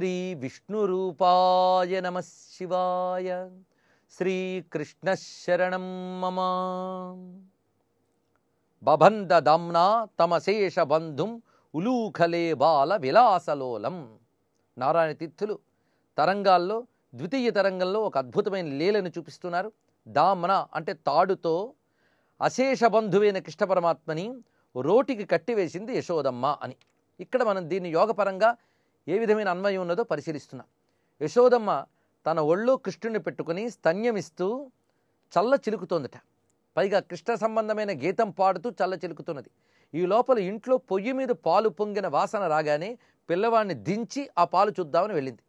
శ్రీ విష్ణురూపాయ నమ శివాయ. శ్రీకృష్ణ శరణం మమ. బబంద దామ్నా తమశేష బంధుం ఉలూఖలే బాల విలాసలోలం నారాయణ తిత్తులు తరంగాల్లో ద్వితీయ తరంగంలో ఒక అద్భుతమైన లీలను చూపిస్తున్నారు. దామ్న అంటే తాడుతో అశేష బంధువైన కృష్ణ పరమాత్మని రోటికి కట్టివేసింది యశోదమ్మ అని. ఇక్కడ మనం దీన్ని యోగపరంగా ఏ విధమైన అన్వయం ఉన్నదో పరిశీలిస్తున్నాం. యశోదమ్మ తన ఒళ్ళో కృష్ణుని పెట్టుకుని స్తన్యమిస్తూ చల్ల చిలుకుతోందట. పైగా కృష్ణ సంబంధమైన గీతం పాడుతూ చల్ల చిలుకుతున్నది. ఈ లోపల ఇంట్లో పొయ్యి మీద పాలు పొంగిన వాసన రాగానే పిల్లవాడిని దించి ఆ పాలు చూద్దామని వెళ్ళింది.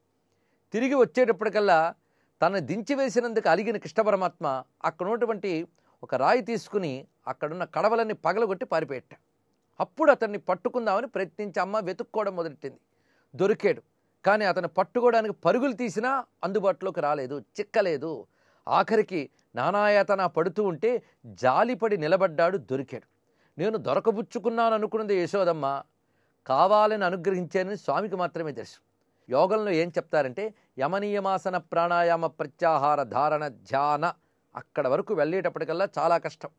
తిరిగి వచ్చేటప్పటికల్లా తనని దించి వేసినందుకు అలిగిన కృష్ణ పరమాత్మ అక్కడ ఉన్నటువంటి ఒక రాయి తీసుకుని అక్కడున్న కడవలన్నీ పగలగొట్టి పారిపోయేట. అప్పుడు అతన్ని పట్టుకుందామని ప్రయత్నించి అమ్మ వెతుక్కోవడం మొదలెట్టింది. దొరికాడు. కానీ అతను పట్టుకోవడానికి పరుగులు తీసినా అందుబాటులోకి రాలేదు చిక్కలేదు. ఆఖరికి నానాయాతన పడుతూ ఉంటే జాలిపడి నిలబడ్డాడు దొరికాడు. నేను దొరకబుచ్చుకున్నాను అనుకున్నది యశోదమ్మ. కావాలని అనుగ్రహించానని స్వామికి మాత్రమే తెలుసు. యోగంలో ఏం చెప్తారంటే యమనీయమాసన ప్రాణాయామ ప్రత్యాహార ధారణ ధ్యాన అక్కడ వరకు వెళ్ళేటప్పటికల్లా చాలా కష్టం.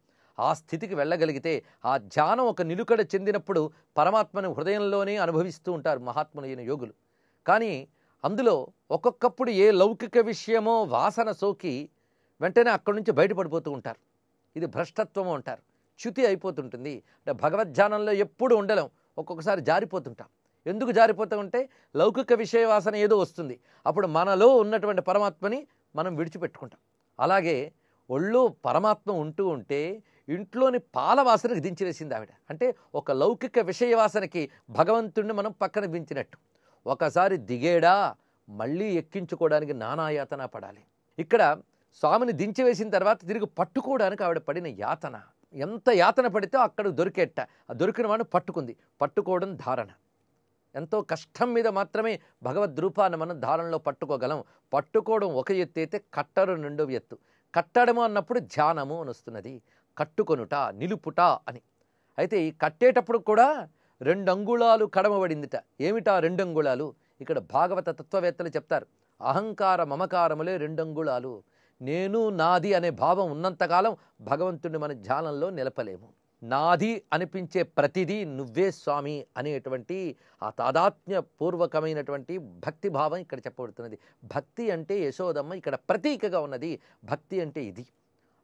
ఆ స్థితికి వెళ్ళగలిగితే ఆ ధ్యానం ఒక నిలుకడ చెందినప్పుడు పరమాత్మను హృదయంలోనే అనుభవిస్తూ ఉంటారు మహాత్ములైన యోగులు. కానీ అందులో ఒక్కొక్కప్పుడు ఏ లౌకిక విషయమో వాసన సోకి వెంటనే అక్కడి నుంచి బయటపడిపోతూ ఉంటారు. ఇది భ్రష్టత్వము అంటారు. చ్యుతి అయిపోతుంటుంది. అంటే భగవద్ధ్యానంలో ఎప్పుడు ఉండలేం. ఒక్కొక్కసారి జారిపోతుంటాం. ఎందుకు జారిపోతూ ఉంటే లౌకిక విషయ వాసన ఏదో వస్తుంది. అప్పుడు మనలో ఉన్నటువంటి పరమాత్మని మనం విడిచిపెట్టుకుంటాం. అలాగే ఒళ్ళో పరమాత్మ ఉంటూ ఉంటే ఇంట్లోని పాల వాసనకి దించివేసింది ఆవిడ. అంటే ఒక లౌకిక విషయ వాసనకి భగవంతుణ్ణి మనం పక్కన దించినట్టు ఒకసారి దిగేడా మళ్ళీ ఎక్కించుకోవడానికి నానా యాతన పడాలి. ఇక్కడ స్వామిని దించివేసిన తర్వాత తిరిగి పట్టుకోవడానికి ఆవిడ పడిన యాతన. ఎంత యాతన పడితే అక్కడ దొరికేట ఆ దొరికిన వాడిని పట్టుకుంది. పట్టుకోవడం ధారణ. ఎంతో కష్టం మీద మాత్రమే భగవద్ రూపాన్ని మనం ధారణలో పట్టుకోగలం. పట్టుకోవడం ఒక ఎత్తు అయితే కట్టరు రెండవ ఎత్తు. కట్టడము అన్నప్పుడు ధ్యానము అని వస్తున్నది. కట్టుకొనుట నిలుపుట అని. అయితే ఈ కట్టేటప్పుడు కూడా రెండు అంగుళాలు కడమబడిందిట. ఏమిటా రెండు అంగుళాలు ఇక్కడ భాగవత తత్వవేత్తలు చెప్తారు. అహంకార మమకారములే రెండు అంగుళాలు నేను నాది అనే భావం ఉన్నంతకాలం భగవంతుడిని మన ధ్యానంలో నిలపలేము. నాది అనిపించే ప్రతిదీ నువ్వే స్వామి అనేటువంటి ఆ తాదాత్మ్య పూర్వకమైనటువంటి భక్తి భావం ఇక్కడ చెప్పబడుతున్నది. భక్తి అంటే యశోదమ్మ ఇక్కడ ప్రతీకగా ఉన్నది. భక్తి అంటే ఇది.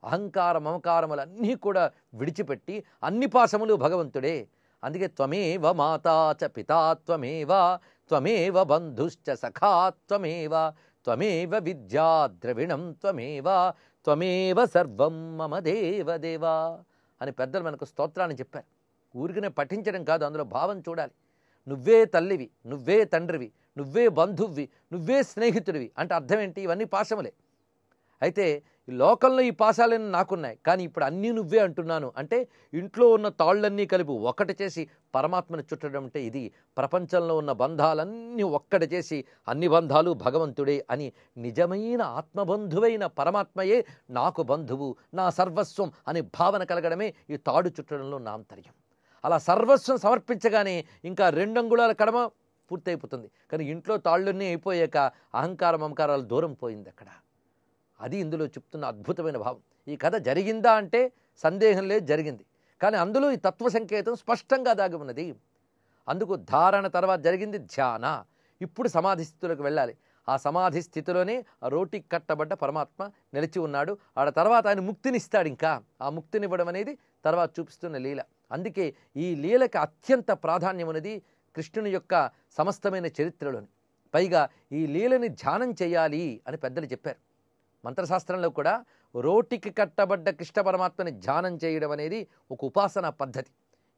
అహంకార మమకారములన్నీ కూడా విడిచిపెట్టి అన్ని పాశములు భగవంతుడే. అందుకే త్వమేవ మాతా చ పితా త్వమేవ త్వమేవ బంధుశ్చ సఖా త్వమేవ త్వమేవ విద్యా ద్రవిణం త్వమేవ త్వమేవ సర్వం మమ దేవ అని పెద్దలు మనకు స్తోత్రాన్ని చెప్పారు. ఊరికనే పఠించడం కాదు అందులో భావం చూడాలి. నువ్వే తల్లివి నువ్వే తండ్రివి నువ్వే బంధువ్వి నువ్వే స్నేహితుడివి అంటే అర్థం ఏంటి? ఇవన్నీ పాశములే. అయితే ఈ లోకంలో ఈ పాశాలన్నీ నాకున్నాయి. కానీ ఇప్పుడు అన్నీ నువ్వే అంటున్నాను. అంటే ఇంట్లో ఉన్న తాళ్ళన్నీ కలిపి ఒకటి చేసి పరమాత్మను చుట్టడం అంటే ఇది. ప్రపంచంలో ఉన్న బంధాలన్నీ ఒక్కటి చేసి అన్ని బంధాలు భగవంతుడే అని నిజమైన ఆత్మబంధువైన పరమాత్మయే నాకు బంధువు నా సర్వస్వం అనే భావన కలగడమే ఈ తాడు చుట్టడంలో నా అంతర్యం. అలా సర్వస్వం సమర్పించగానే ఇంకా రెండంగుళాల కడమ పూర్తయిపోతుంది. కానీ ఇంట్లో తాళ్ళన్నీ అయిపోయాక అహంకార మమకారాలు దూరం పోయింది అక్కడ. అది ఇందులో చెప్తున్న అద్భుతమైన భావం. ఈ కథ జరిగిందా అంటే సందేహం లేదు జరిగింది. కానీ అందులో ఈ తత్వ సంకేతం స్పష్టంగా దాగి ఉన్నది. అందుకు ధారణ తర్వాత జరిగింది ధ్యాన. ఇప్పుడు సమాధి స్థితిలోకి వెళ్ళాలి. ఆ సమాధి స్థితిలోనే ఆ రోటికి కట్టబడ్డ పరమాత్మ నిలిచి ఉన్నాడు. ఆడ తర్వాత ఆయన ముక్తినిస్తాడు ఇంకా. ఆ ముక్తినివ్వడం అనేది తర్వాత చూపిస్తున్న లీల. అందుకే ఈ లీలకి అత్యంత ప్రాధాన్యం ఉన్నది కృష్ణుని యొక్క సమస్తమైన చరిత్రలోని. పైగా ఈ లీలని ధ్యానం చేయాలి అని పెద్దలు చెప్పారు. మంత్రశాస్త్రంలో కూడా రోటికి కట్టబడ్డ కృష్ణ పరమాత్మని ధ్యానం చేయడం అనేది ఒక ఉపాసనా పద్ధతి.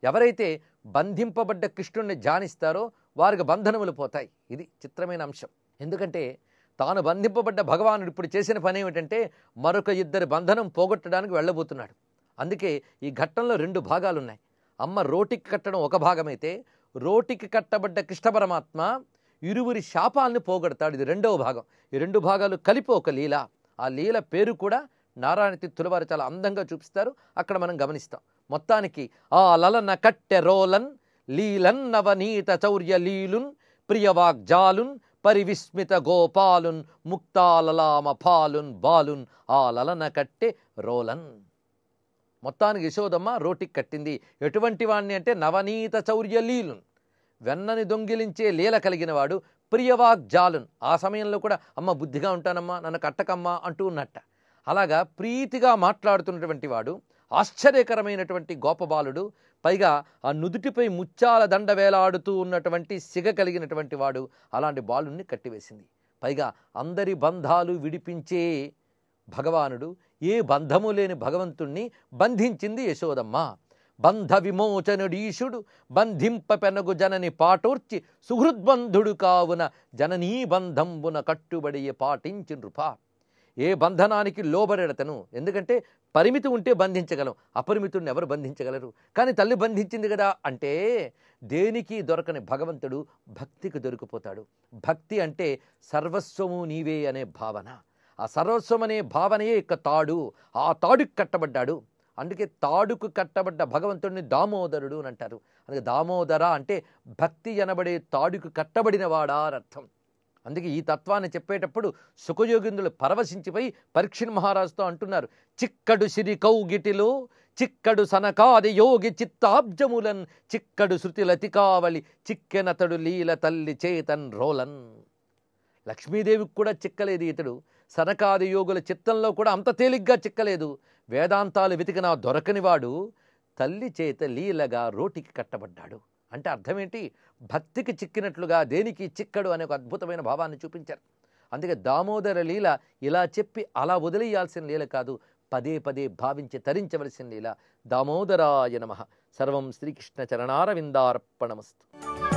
ఎవరైతే బంధింపబడ్డ కృష్ణుణ్ణి ధ్యానిస్తారో వారికి బంధనములు పోతాయి. ఇది చిత్రమైన అంశం. ఎందుకంటే తాను బంధింపబడ్డ భగవానుడు ఇప్పుడు చేసిన పని ఏమిటంటే మరొక ఇద్దరి బంధనం పోగొట్టడానికి వెళ్ళబోతున్నాడు. అందుకే ఈ ఘట్టంలో రెండు భాగాలున్నాయి. అమ్మ రోటికి కట్టడం ఒక భాగమైతే రోటికి కట్టబడ్డ కృష్ణ పరమాత్మ ఇరువురి శాపాలను పోగొడతాడు. ఇది రెండవ భాగం. ఈ రెండు భాగాలు కలిపి ఒక లీల. ఆ లీల పేరు కూడా నారాయణ తిత్తుల వారు చాలా అందంగా చూపిస్తారు. అక్కడ మనం గమనిస్తాం. మొత్తానికి ఆ లలన కట్టె రోలన్ నవనీత చౌర్య లీలున్ ప్రియవాగ్జాలున్ పరివిస్మిత గోపాలున్ ముక్తాలలామ పాలున్ బాలున్ ఆ లలన కట్టె రోలన్. మొత్తానికి యశోదమ్మ రోటికి కట్టింది. ఎటువంటి వాణ్ణి అంటే నవనీత చౌర్య లీలున్. వెన్నని దొంగిలించే లీల కలిగినవాడు వాడు ప్రియవాగ్ ఆ సమయంలో కూడా అమ్మ బుద్ధిగా ఉంటానమ్మా నన్ను కట్టకమ్మా అంటూ ఉన్నట్ట. అలాగా ప్రీతిగా మాట్లాడుతున్నటువంటి వాడు ఆశ్చర్యకరమైనటువంటి గోపబాలుడు పైగా ఆ నుదుటిపై ముత్యాల దండ వేలాడుతూ ఉన్నటువంటి సిగ కలిగినటువంటి వాడు అలాంటి బాలుణ్ణి కట్టివేసింది. పైగా అందరి బంధాలు విడిపించే భగవానుడు ఏ బంధము లేని భగవంతుణ్ణి బంధించింది యశోదమ్మ. బంధ విమోచనుడీశుడు బంధింప పెనగు జనని పాటోర్చి సుహృద్బంధుడు కావున జననీ బంధంబున కట్టుబడి పాటించి నృప. ఏ బంధనానికి లోబడతను ఎందుకంటే పరిమితి ఉంటే బంధించగలం అపరిమితుడిని ఎవరు బంధించగలరు? కానీ తల్లి బంధించింది కదా అంటే దేనికి దొరకని భగవంతుడు భక్తికి దొరికిపోతాడు. భక్తి అంటే సర్వస్వము నీవే అనే భావన. ఆ సర్వస్వం అనే భావనయే ఇక తాడు. ఆ తాడుకి కట్టబడ్డాడు. అందుకే తాడుకు కట్టబడ్డ భగవంతుడిని దామోదరుడు అని అంటారు. అందుకే దామోదర అంటే భక్తి అనబడే తాడుకు కట్టబడినవాడా అని అర్థం. అందుకే ఈ తత్వాన్ని చెప్పేటప్పుడు సుఖయోగిందులు పరవశించిపోయి పరీక్షణ్ మహారాజుతో అంటున్నారు. చిక్కడు సిరి కౌగిటిలో చిక్కడు సనకాది యోగి చిత్తాబ్జములన్ చిక్కడు శృతి లతికావళి చిక్కెనతడు లీల తల్లి చేతన్ రోలన్. లక్ష్మీదేవికి కూడా చిక్కలేదు ఇతడు. సనకాది యోగుల చిత్తంలో కూడా అంత తేలిగ్గా చిక్కలేదు. వేదాంతాలు వెతికిన దొరకనివాడు తల్లి చేత లీలగా రోటికి కట్టబడ్డాడు. అంటే అర్థమేంటి? భక్తికి చిక్కినట్లుగా దేనికి చిక్కడు అనే ఒక అద్భుతమైన భావాన్ని చూపించారు. అందుకే దామోదర లీల ఇలా చెప్పి అలా వదిలేయాల్సిన లీల కాదు. పదే పదే భావించి తరించవలసిన లీల. దామోదరాయ నమ. సర్వం శ్రీకృష్ణ చరణారవిందార్పణమస్తు